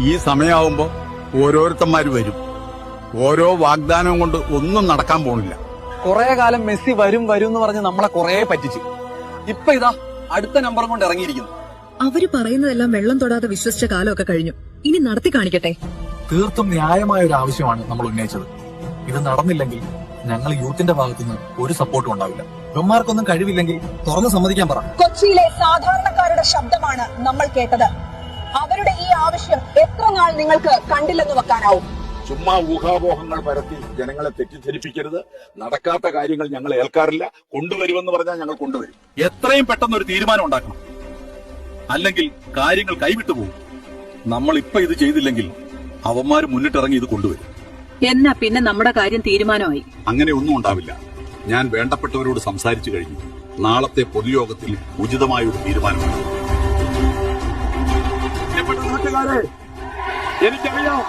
ഈ സമയമാവുമ്പോ ഓരോരുത്തന്മാര് വരും. ഓരോ വാഗ്ദാനം കൊണ്ട് ഒന്നും നടക്കാൻ പോണില്ല. കുറെ കാലം മെസ്സി വരും വരും എന്ന് പറഞ്ഞ് നമ്മളെ കുറെ പറ്റിച്ചു. ഇപ്പൊ ഇതാ അടുത്ത നമ്പറും കൊണ്ട് ഇറങ്ങിയിരിക്കുന്നു. അവർ പറയുന്നതെല്ലാം വെള്ളം തൊടാതെ വിശ്വസിച്ച കാലമൊക്കെ കഴിഞ്ഞു. ഇനി നടത്തി കാണിക്കട്ടെ. തീർത്തും ന്യായമായ ഒരു ആവശ്യമാണ് നമ്മൾ ഉന്നയിച്ചത്. ഇത് നടന്നില്ലെങ്കിൽ ഞങ്ങൾ യൂത്തിന്റെ ഭാഗത്തുനിന്ന് ഒരു സപ്പോർട്ടും ഉണ്ടാവില്ല. ഇവന്മാർക്കൊന്നും കഴിവില്ലെങ്കിൽ തുറന്ന് സമ്മതിക്കാൻ പറ. കൊച്ചിയിലെ സാധാരണക്കാരുടെ ശബ്ദമാണ് നമ്മൾ കേട്ടത്. അവരുടെ ഈ ആവശ്യം എത്ര നാൾ നിങ്ങൾക്ക് കണ്ടില്ലെന്ന് വെക്കാനാവും? ചുമ്മാ ഊഹാപോഹങ്ങൾ പരത്തി ജനങ്ങളെ തെറ്റിദ്ധരിപ്പിക്കരുത്. നടക്കാത്ത കാര്യങ്ങൾ ഞങ്ങൾ ഏൽക്കാറില്ല. കൊണ്ടുവരുമെന്ന് പറഞ്ഞാൽ ഞങ്ങൾ കൊണ്ടുവരും. എത്രയും പെട്ടെന്ന് ഒരു തീരുമാനം ഉണ്ടാക്കണം. അല്ലെങ്കിൽ കാര്യങ്ങൾ കൈവിട്ടു പോകും. നമ്മൾ ഇപ്പൊ ഇത് ചെയ്തില്ലെങ്കിൽ അവന്മാർ മുന്നിട്ടിറങ്ങി ഇത് കൊണ്ടുവരും. എന്നാ പിന്നെ നമ്മുടെ കാര്യം തീരുമാനമായി. അങ്ങനെ ഒന്നും ഉണ്ടാവില്ല. ഞാൻ വേണ്ടപ്പെട്ടവരോട് സംസാരിച്ചു കഴിഞ്ഞു. നാളത്തെ പൊതുയോഗത്തിൽ ഉചിതമായ ഒരു തീരുമാനമാണ് നാട്ടുകാരെ എനിക്കറിയാം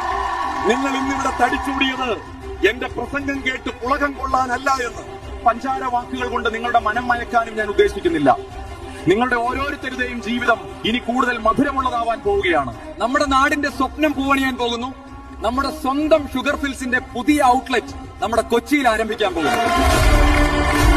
നിങ്ങൾ ഇന്നിവിടെ തടിച്ചൂടിയത് എന്റെ പ്രസംഗം കേട്ട് പുളകം കൊള്ളാനല്ല എന്ന്. പഞ്ചാര വാക്കുകൾ കൊണ്ട് നിങ്ങളുടെ മനം മയക്കാനും ഞാൻ ഉദ്ദേശിക്കുന്നില്ല. നിങ്ങളുടെ ഓരോരുത്തരുടെയും ജീവിതം ഇനി കൂടുതൽ മധുരമുള്ളതാവാൻ പോവുകയാണ്. നമ്മുടെ നാടിന്റെ സ്വപ്നം പൂവണിയാൻ പോകുന്നു. നമ്മുടെ സ്വന്തം ഷുഗർ ഫിൽസിന്റെ പുതിയ ഔട്ട്ലെറ്റ് നമ്മുടെ കൊച്ചിയിൽ ആരംഭിക്കാൻ പോകുന്നു.